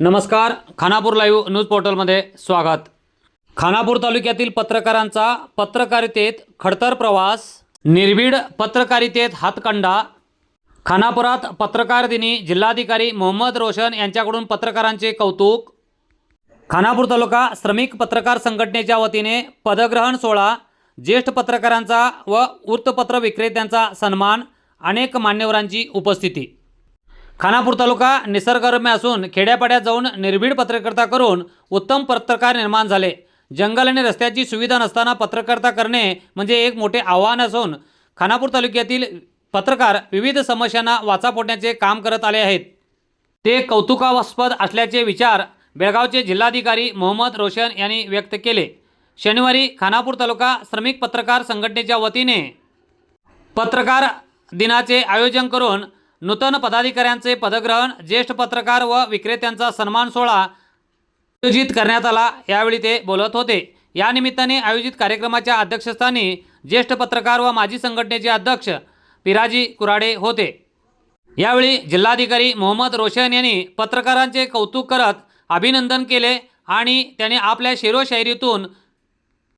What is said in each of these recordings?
नमस्कार Khanapur live news पोर्टलमध्ये स्वागत. खानापूर तालुक्यातील पत्रकारांचा पत्रकारितेत खडतर प्रवास निर्भीड पत्रकारितेत हातकंडा खानापुरात पत्रकार दिनी जिल्हाधिकारी मोहम्मद रोशन यांच्याकडून पत्रकारांचे कौतुक. खानापूर तालुका श्रमिक पत्रकार संघटनेच्या वतीने पदग्रहण सोहळा ज्येष्ठ पत्रकारांचा व वृत्तपत्र विक्रेत्यांचा सन्मान अनेक मान्यवरांची उपस्थिती. खानापूर तालुका निसर्गरम्य असून खेड्यापाड्यात जाऊन निर्भीड पत्रकारिता करून उत्तम पत्रकार निर्माण झाले. जंगल आणि रस्त्याची सुविधा नसताना पत्रकारिता करणे म्हणजे एक मोठे आव्हान असून खानापूर तालुक्यातील पत्रकार विविध समस्यांना वाचा फोडण्याचे काम करत आले आहेत. ते कौतुकास्पद असल्याचे विचार बेळगावचे जिल्हाधिकारी मोहम्मद रोशन यांनी व्यक्त केले. शनिवारी खानापूर तालुका श्रमिक पत्रकार संघटनेच्या वतीने पत्रकार दिनाचे आयोजन करून नूतन पदाधिकाऱ्यांचे पदग्रहण ज्येष्ठ पत्रकार व विक्रेत्यांचा सन्मान सोहळा आयोजित करण्यात आला. यावेळी ते बोलत होते. या निमित्ताने आयोजित कार्यक्रमाच्या अध्यक्षस्थानी ज्येष्ठ पत्रकार व माजी संघटनेचे अध्यक्ष पिराजी कुराडे होते. यावेळी जिल्हाधिकारी मोहम्मद रोशन यांनी पत्रकारांचे कौतुक करत अभिनंदन केले आणि त्याने आपल्या शेरोशायरीतून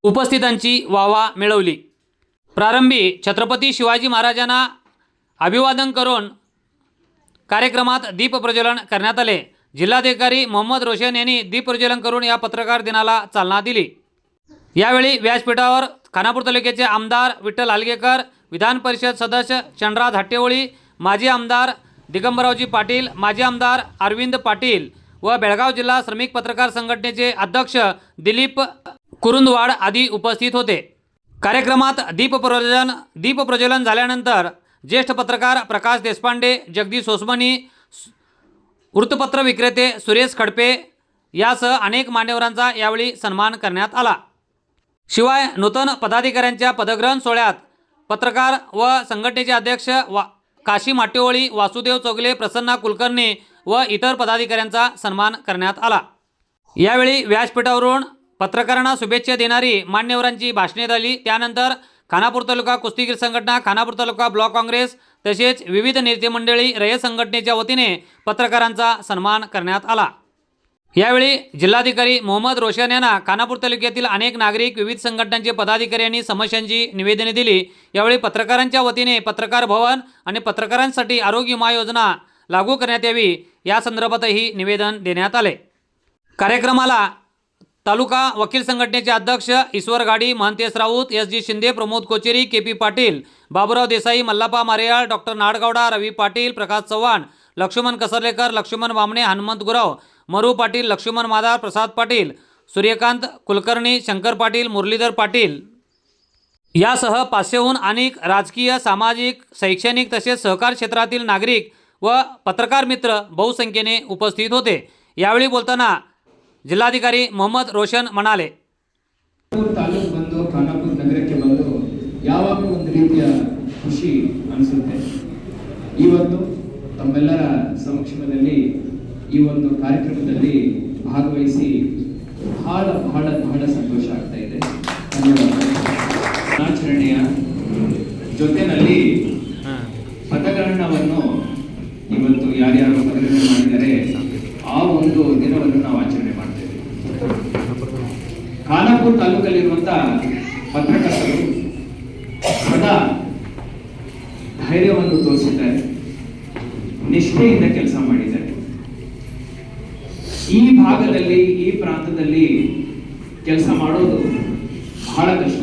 उपस्थितांची वाहवा मिळवली. प्रारंभी छत्रपती शिवाजी महाराजांना अभिवादन करून कार्यक्रमात दीपप्रज्वलन करण्यात आले. जिल्हाधिकारी मोहम्मद रोशन यांनी दीपप्रज्वलन करून या पत्रकार दिनाला चालना दिली. यावेळी व्यासपीठावर खानापूर तालुक्याचे आमदार विठ्ठल आलगेकर विधान परिषद सदस्य चंद्रा धाटेवळी माजी आमदार दिगंबररावजी पाटील माजी आमदार अरविंद पाटील व बेळगाव जिल्हा श्रमिक पत्रकार संघटनेचे अध्यक्ष दिलीप कुरुंदवाड आदी उपस्थित होते. कार्यक्रमात दीपप्रज्वलन दीपप्रज्वलन झाल्यानंतर ज्येष्ठ पत्रकार प्रकाश देशपांडे जगदीश ओसमनी वृत्तपत्र विक्रेते सुरेश खडपे यासह अनेक मान्यवरांचा यावेळी सन्मान करण्यात आला. शिवाय नूतन पदाधिकाऱ्यांच्या पदग्रहण सोहळ्यात पत्रकार व संघटनेचे अध्यक्ष वा काशी माटेवळी वासुदेव चोगले प्रसन्ना कुलकर्णी व इतर पदाधिकाऱ्यांचा सन्मान करण्यात आला. यावेळी व्यासपीठावरून पत्रकारांना शुभेच्छा देणारी मान्यवरांची भाषणे झाली. त्यानंतर खानापूर तालुका कुस्तीगीर संघटना खानापूर तालुका ब्लॉक काँग्रेस तसेच विविध नेते मंडळी रयत संघटनेच्या वतीने पत्रकारांचा सन्मान करण्यात आला. यावेळी जिल्हाधिकारी मोहम्मद रोशन यांना खानापूर तालुक्यातील अनेक नागरिक विविध संघटनांचे पदाधिकारी यांनी समस्यांची निवेदने दिली. यावेळी पत्रकारांच्या वतीने पत्रकार भवन आणि पत्रकारांसाठी आरोग्य विमा योजना लागू करण्यात यावी. या संदर्भातही निवेदन देण्यात आले. कार्यक्रमाला तालुका वकील संघटनेचे अध्यक्ष Ishwar Gadi Mahantesh Raut S G Shinde Pramod Kocheri K P Patil Baburao Desai Mallappa Mareyal doctor Nadgouda Ravi Patil Prakash Chavan Laxman Kasarlekar Laxman Bamane Hanumant Gurav Maru Patil Laxman मादार प्रसाद पाटील सूर्यकांत कुलकर्णी शंकर पाटील मुरलीधर पाटील. यासह पाचशेहून अनेक राजकीय सामाजिक शैक्षणिक तसेच सहकार क्षेत्रातील नागरिक व पत्रकार मित्र बहुसंख्येने उपस्थित होते. यावेळी बोलताना ಜಿಲ್ಲಾಧಿಕಾರಿ ಮೊಹಮ್ಮದ್ ರೋಷನ್ ಮನಾಲೆ ತಾಲೂಕು ಬಂದು ಖಾನಾಪುರ ನಗರಕ್ಕೆ ಬಂದು ಯಾವಾಗಲೂ ಒಂದು ರೀತಿಯ ಖುಷಿ ಅನಿಸುತ್ತೆ. ಇವತ್ತು ತಮ್ಮೆಲ್ಲರ ಸಮಕ್ಷಮದಲ್ಲಿ ಈ ಒಂದು ಕಾರ್ಯಕ್ರಮದಲ್ಲಿ ಭಾಗವಹಿಸಿ ಬಹಳ ಬಹಳ ಬಹಳ ಸಂತೋಷ ಆಗ್ತಾ ಇದೆ. ಧನ್ಯವಾದ. ಜೊತೆಯಲ್ಲಿ ಖಾನಾಪುರ ತಾಲೂಕಲ್ಲಿರುವಂತ ಪತ್ರಕರ್ತರು ಸದಾ ಧೈರ್ಯವನ್ನು ತೋರಿಸಿದ್ದಾರೆ, ನಿಷ್ಠೆಯಿಂದ ಕೆಲಸ ಮಾಡಿದ್ದಾರೆ. ಈ ಭಾಗದಲ್ಲಿ, ಈ ಪ್ರಾಂತದಲ್ಲಿ ಕೆಲಸ ಮಾಡೋದು ಬಹಳ ಕಷ್ಟ.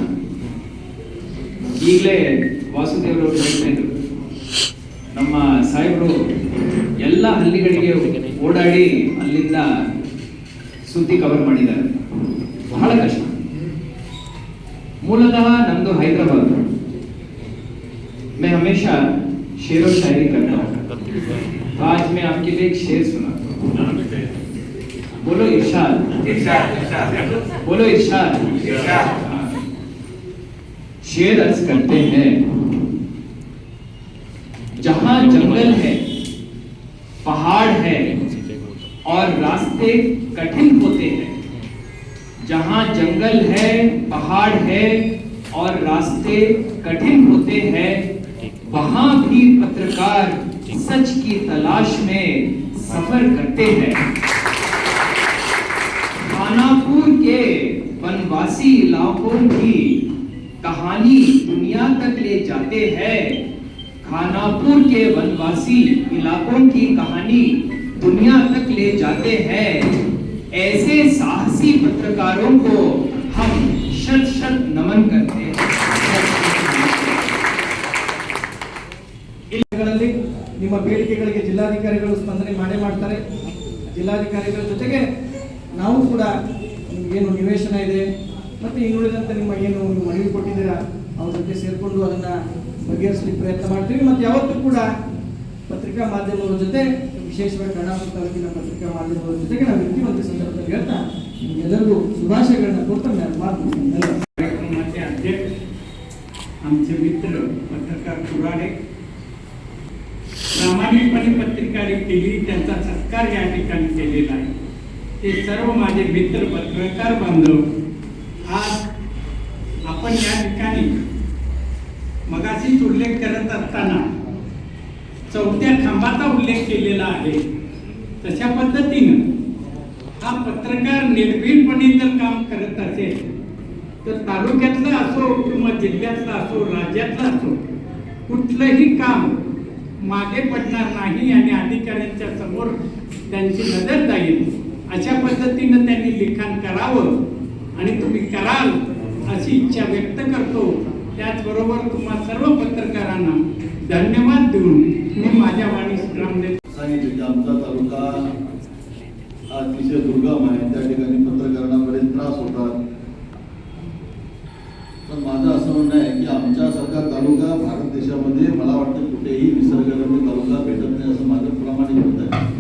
ಈಗಲೇ ವಾಸುದೇವರವರು ಹೇಳ್ತಾ ಇದ್ರು, ನಮ್ಮ ಸಾಹೇಬರು ಎಲ್ಲ ಹಳ್ಳಿಗಳಿಗೆ ಓಡಾಡಿ ಅಲ್ಲಿಂದ ಸುದ್ದಿ ಕವರ್ ಮಾಡಿದ್ದಾರೆ. ಬಹಳ ಕಷ್ಟ. ಮೂಲತಃ ನಮ್ದು ಹೈದರಾಬಾದ್ मैं हमेशा शेर और शायरी करता हूँ तो आज मैं आपके लिए एक शेर सुना बोलो इरशाद बोलो इरशाद हाँ। शेर अर्ज करते हैं जहां जंगल है पहाड़ है और रास्ते कठिन होते हैं जहाँ जंगल है, पहाड़ है और रास्ते कठिन होते हैं, वहाँ भी पत्रकार सच की तलाश में सफ़र करते हैं। खानापुर के वनवासी इलाकों की कहानी दुनिया तक ले जाते हैं। खानापुर के वनवासी इलाकों की कहानी दुनिया तक ले जाते हैं। ऐसे साहसी पत्रकारों को हम शत शत नमन करते हैं ಗಳಲ್ಲಿ ನಿಮ್ಮ ಬೇಡಿಕೆಗಳಿಗೆ ಜಿಲ್ಲಾಧಿಕಾರಿಗಳು ಸ್ಪಂದನೆ ಮಾಡೇ ಮಾಡ್ತಾರೆ ಜಿಲ್ಲಾಧಿಕಾರಿಗಳ ಜೊತೆಗೆ ನಾವು ಕೂಡ ಏನು ನಿವೇಶನ ಇದೆ ಮತ್ತು ಇನ್ನುಳಿದಂಥ ನಿಮ್ಮ ಏನು ನೀವು ಮನವಿ ಕೊಟ್ಟಿದ್ದೀರಾ ಅವ್ರ ಜೊತೆ ಸೇರಿಕೊಂಡು ಅದನ್ನು ಬಗೆಹರಿಸಲಿಕ್ಕೆ ಪ್ರಯತ್ನ ಮಾಡ್ತೀವಿ ಮತ್ತು ಯಾವತ್ತೂ ಕೂಡ ಪತ್ರಿಕಾ ಮಾಧ್ಯಮಗಳ ಜೊತೆ ವಿಶೇಷವಾಗಿ ಕರ್ನಾಟಕ ತಾಲೂಕಿನ ಪತ್ರಿಕಾ ಮಾಧ್ಯಮಗಳ ಜೊತೆಗೆ ನಾವು ಇರ್ತೀವಿ ಅಂತ ಈ ಸಂದರ್ಭದಲ್ಲಿ ಹೇಳ್ತಾ ನಿಮಗೆಲ್ಲರಿಗೂ ಶುಭಾಶಯಗಳನ್ನ ಕೊಡ್ತಾ ನಾನು ಮಾತು ಧನ್ಯವಾದ कार्यक्रमाचे अध्यक्ष आमचे मित्र पत्रकार कुराडे प्रामाणिकपणे पत्रकारी केली त्यांचा सत्कार या ठिकाणी केलेला आहे ते सर्व माझे मित्र पत्रकार बांधव आज आपण या ठिकाणी मगाशीच उल्लेख करत असताना चौथ्या खांबाचा उल्लेख केलेला आहे. तशा पद्धतीनं हा पत्रकार निर्भीडपणे जर काम करत असेल तर तालुक्यातलं असो किंवा जिल्ह्यातलं असो राज्यातलं असो कुठलंही काम मागे पडणार नाही आणि अधिकाऱ्यांच्या समोर त्यांची नजर जाईल अशा पद्धतीनं त्यांनी लिखाण करावं आणि तुम्ही कराल अशी इच्छा व्यक्त करतो. त्याचबरोबर तुम्हा सर्व पत्रकारांना धन्यवाद देऊन मी माझ्या वाणीस विराम देतो सांगितले की आमचा तालुका अतिशय दुर्गम आहे. त्या ठिकाणी पत्रकारांना बरेच त्रास होतात. पण माझं असं म्हणणं आहे की आमच्यासारखा तालुका भारत देशामध्ये मला वाटतं कुठेही निसर्गरम्य तालुका भेटत नाही असं माझं प्रामाणिक मत आहे.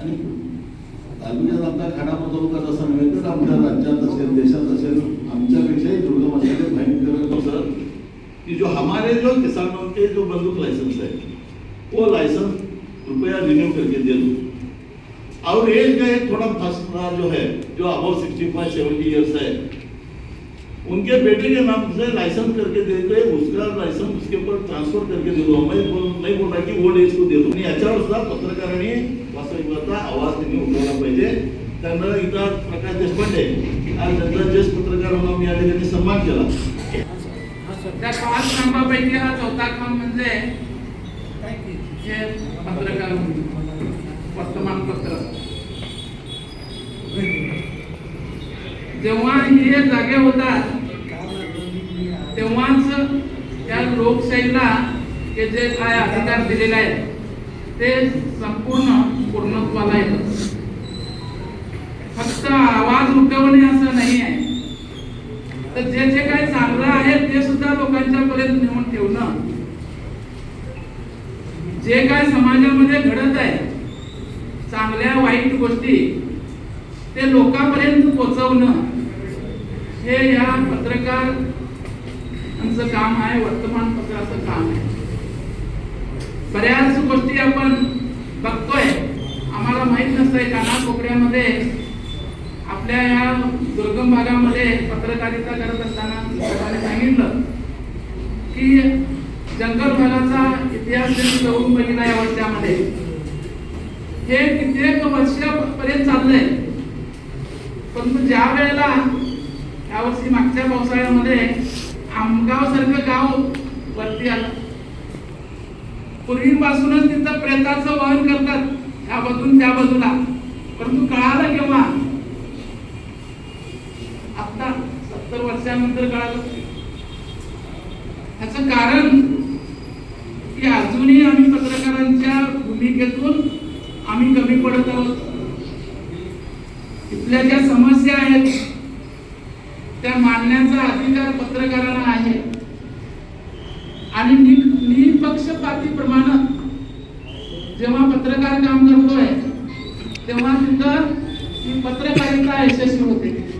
आणि तालुक्यात आमचा खानापूर तालुका जसा नव्हे तर आमच्या राज्यात असेल देशात असेल आमच्यापेक्षाही दुर्गम असलेले भयंकर सर की जो हमारे जो किसानों के जो बंदूक लाइसेंस है, वो लाइसेंस कृपया रिन्यू करके दे दो। और एज का एक थोड़ा फंसना जो है, जो about sixty five seventy years है, उनके बेटे के नाम से लाइसेंस करके दे दे उसका लाइसेंस उसके ऊपर ट्रांसफ़र करके दे दो। मैं बोल नहीं बोल रहा की ओल्ड एज को दे दो। आणि याच्यावर सुद्धा पत्रकारांनी वास्तविकता आवाज़ त्यांनी उठवला पाहिजे त्यांना इथं प्रकाश देशपांडे आज त्यांचा ज्येष्ठ पत्रकार म्हणून या ठिकाणी सन्मान केला त्या पाच खांबापैकी हा चौथा खांब म्हणजे जे पत्रकार वर्तमानपत्र जेव्हा हे जागे होतात तेव्हाच त्या लोकशाहीला हे जे काय अधिकार दिलेले आहेत ते संपूर्ण पूर्णत्वाला येतात. फक्त आवाज उठवणे असं नाही आहे. जे जे काही चांगलं आहे ते सुद्धा लोकांच्या पर्यंत नेऊन ठेवणं. जे काय समाजामध्ये घडत आहे चांगल्या वाईट गोष्टी ते लोकांपर्यंत पोचवणं हे या पत्रकार आमचं काम आहे वर्तमानपत्राचं काम आहे. बऱ्याच गोष्टी आपण बघतोय. आम्हाला माहीत नसतंय काना कोपऱ्यामध्ये आपल्या या दुर्गम भागामध्ये पत्रकारिता करत असताना सांगितलं की जंगल भागाचा इतिहास त्यांनी जवळून बघितला या वर्षामध्ये. हे कित्येक वर्षापर्यंत चाललंय. परंतु ज्या वेळेला यावर्षी मागच्या पावसाळ्यामध्ये आमगाव सारखं गाव वरती आलं पूर्वीपासूनच तिथं प्रेताचं वहन करतात या बाजून त्या बाजूला परंतु कळालं केव्हा? त्यानंतर कळालं. ह्याचं कारण की अजूनही आम्ही पत्रकारांच्या भूमिकेतून आम्ही कमी पडत आहोत. इथल्या ज्या समस्या आहेत त्या मांडण्याचा अधिकार पत्रकारांना आहे. आणि नि- निपक्षपातीप्रमाणे जेव्हा पत्रकार काम करतोय तेव्हा तिथं ही पत्रकारिता यशस्वी होते.